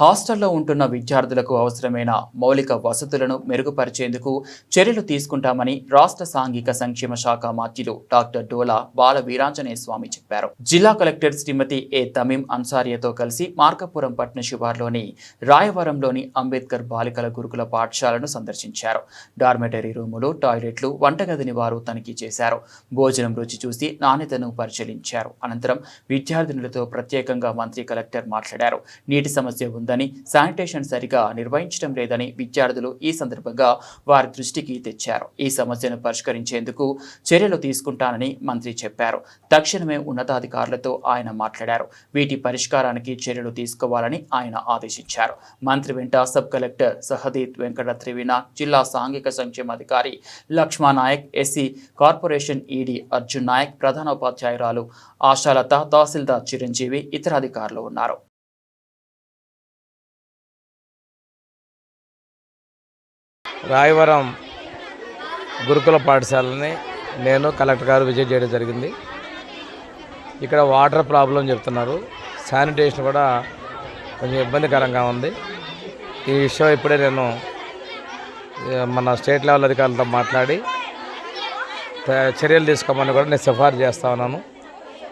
హాస్టల్లో ఉంటున్న విద్యార్థులకు అవసరమైన మౌలిక వసతులను మెరుగుపరిచేందుకు చర్యలు తీసుకుంటామని రాష్ట్ర సాంఘిక సంక్షేమ శాఖ మంత్రులు డాక్టర్ డోలా బాల వీరాంజనేయ స్వామి చెప్పారు. జిల్లా కలెక్టర్ శ్రీమతి ఏ తమీం అన్సారియతో కలిసి మార్కపురం పట్న శివార్లోని రాయవరంలోని అంబేద్కర్ బాలికల గురుకుల పాఠశాలను సందర్శించారు. డార్మెటరీ రూములు టాయిలెట్లు వంటగదిని వారు తనిఖీ చేశారు. భోజనం రుచి చూసి నాణ్యతను పరిశీలించారు. అనంతరం విద్యార్థినులతో ప్రత్యేకంగా మంత్రి కలెక్టర్ మాట్లాడారు. నీటి సమస్య ఉంది? ఉందని శానిటేషన్ సరిగా నిర్వహించడం లేదని విద్యార్థులు ఈ సందర్భంగా వారి దృష్టికి తెచ్చారు. ఈ సమస్యను పరిష్కరించేందుకు చర్యలు తీసుకుంటానని మంత్రి చెప్పారు. తక్షణమే ఉన్నతాధికారులతో ఆయన మాట్లాడారు. వీటి పరిష్కారానికి చర్యలు తీసుకోవాలని ఆయన ఆదేశించారు. మంత్రి వెంట సబ్ కలెక్టర్ సహదీత్ వెంకట త్రివీణ జిల్లా సాంఘిక సంక్షేమాధికారి Lakshma Nayak SC corporation ED Arjun Nayak ప్రధానోపాధ్యాయురాలు Ashalatha తహసీల్దార్ చిరంజీవి ఇతర అధికారులు ఉన్నారు. రాయవరం గురుకుల పాఠశాలని నేను కలెక్టర్ గారు విజిట్ చేయడం జరిగింది. ఇక్కడ వాటర్ ప్రాబ్లం చెప్తున్నారు. శానిటేషన్ కూడా కొంచెం ఇబ్బందికరంగా ఉంది. ఈ విషయం ఇప్పుడే నేను మన స్టేట్ లెవెల్ అధికారులతో మాట్లాడి చర్యలు తీసుకోమని కూడా నేను సిఫార్సు చేస్తా ఉన్నాను.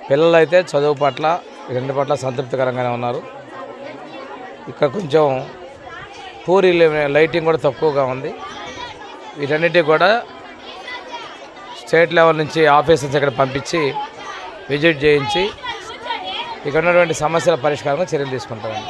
పిల్లలు అయితే చదువు పట్ల రెండు పట్ల సంతృప్తికరంగానే ఉన్నారు. ఇక్కడ కొంచెం పూరి లైటింగ్ కూడా తక్కువగా ఉంది. వీటన్నిటి కూడా స్టేట్ లెవెల్ నుంచి ఆఫీసర్స్ ఇక్కడ పంపించి విజిట్ చేయించి ఇక్కడ ఉన్నటువంటి సమస్యల పరిష్కారంగా చర్యలు తీసుకుంటామండి.